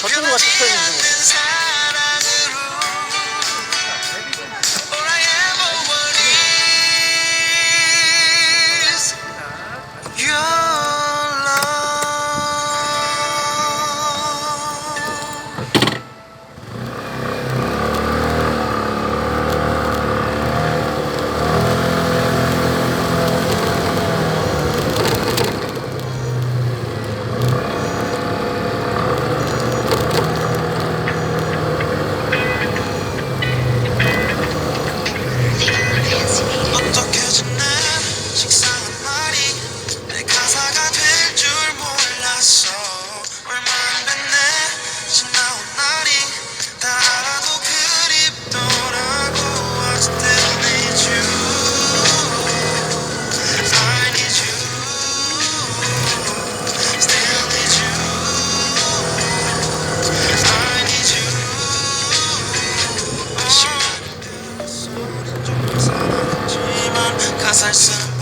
저쪽으로 갔었어야 했는데 as I.